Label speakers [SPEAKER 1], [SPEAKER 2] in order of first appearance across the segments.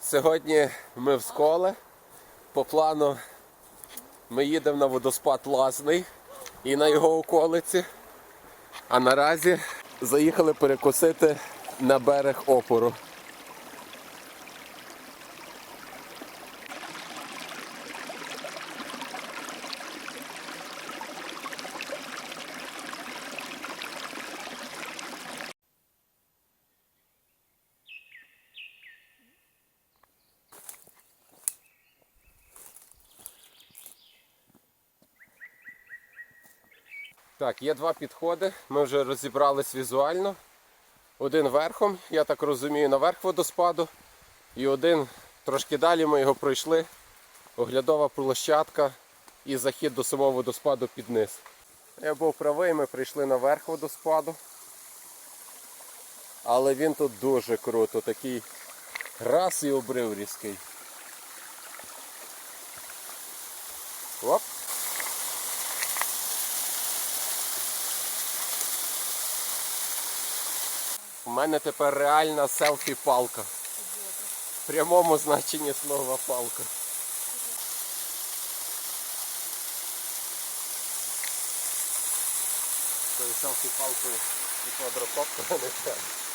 [SPEAKER 1] Сьогодні ми в сколе. По плану ми їдемо на водоспад Лазний і на його околиці. А наразі заїхали перекусити на берег опору. Так, є два підходи. Ми вже розібрались візуально. Один верхом, я так розумію, наверх водоспаду. І один трошки далі ми його пройшли. Оглядова площадка і захід до самого водоспаду під низ. Я був правий, ми прийшли наверх водоспаду. Але він тут дуже круто, такий раз і обрив різкий. Оп. У мене тепер реальна селфі-палка. В прямому значенні слова палка. Селфі-палкою і квадрокоптера не треба.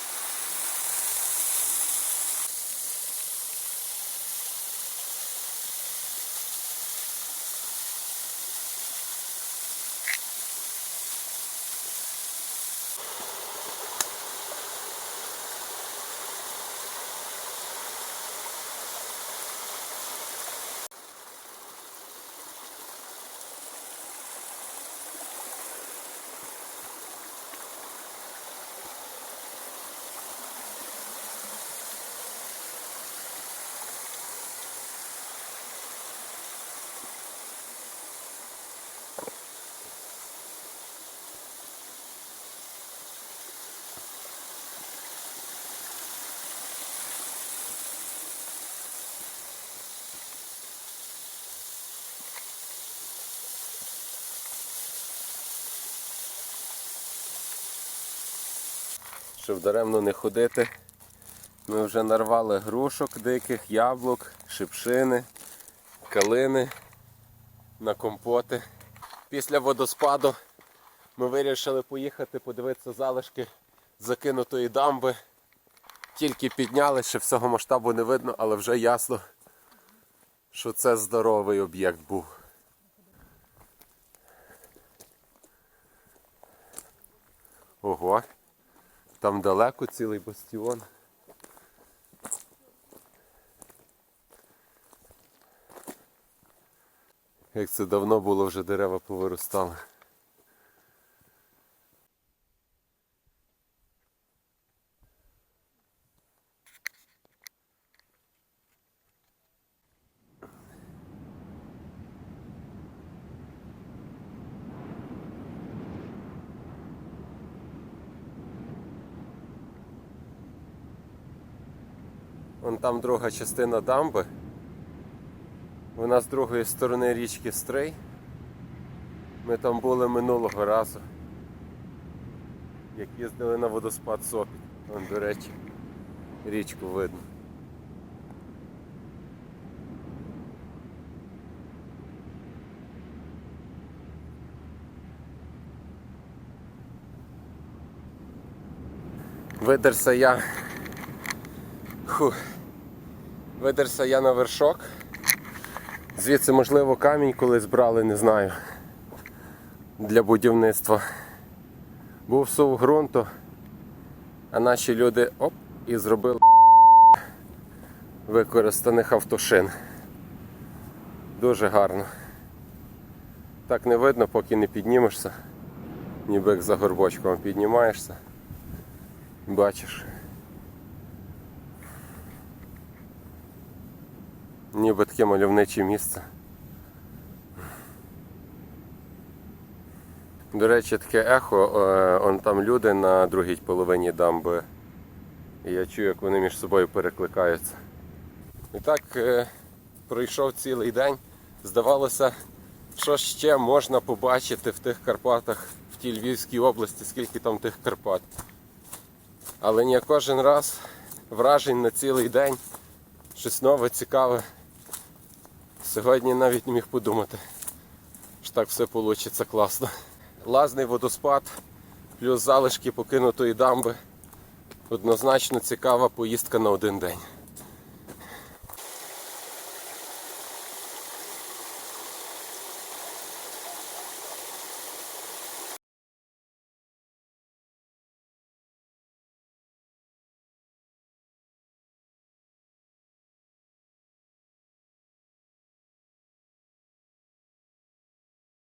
[SPEAKER 1] Щоб даремно не ходити, ми вже нарвали грушок диких, яблук, шипшини, калини на компоти. Після водоспаду ми вирішили поїхати подивитися залишки закинутої дамби. Тільки підняли, ще всього масштабу не видно, але вже ясно, що це здоровий об'єкт був. Ого, там далеко цілий бастіон. Як це давно було, вже дерева повиростали. Вон там друга частина дамби. Вона з другої сторони річки Стрий. Ми там були минулого разу. Як їздили на водоспад Сопіт. Вон, до речі, річку видно. Видерся я. Фух. Видерся я на вершок. Звідси, можливо, камінь колись брали, не знаю. Для будівництва. Був сув ґрунту, а наші люди оп і зробили використаних автошин. Дуже гарно. Так не видно, поки не піднімешся. Ніби як за горбочком піднімаєшся. Бачиш. Ніби таке мальовниче місце. До речі, таке ехо, е, он там люди на другій половині дамби. І я чую, як вони між собою перекликаються. І так е, пройшов цілий день. Здавалося, що ще можна побачити в тих Карпатах, в тій Львівській області, скільки там тих Карпат. Але ні, кожен раз вражень на цілий день щось нове, цікаве. Сьогодні навіть не міг подумати, що так все вийде класно. Лазний водоспад, плюс залишки покинутої дамби. Однозначно цікава поїздка на один день.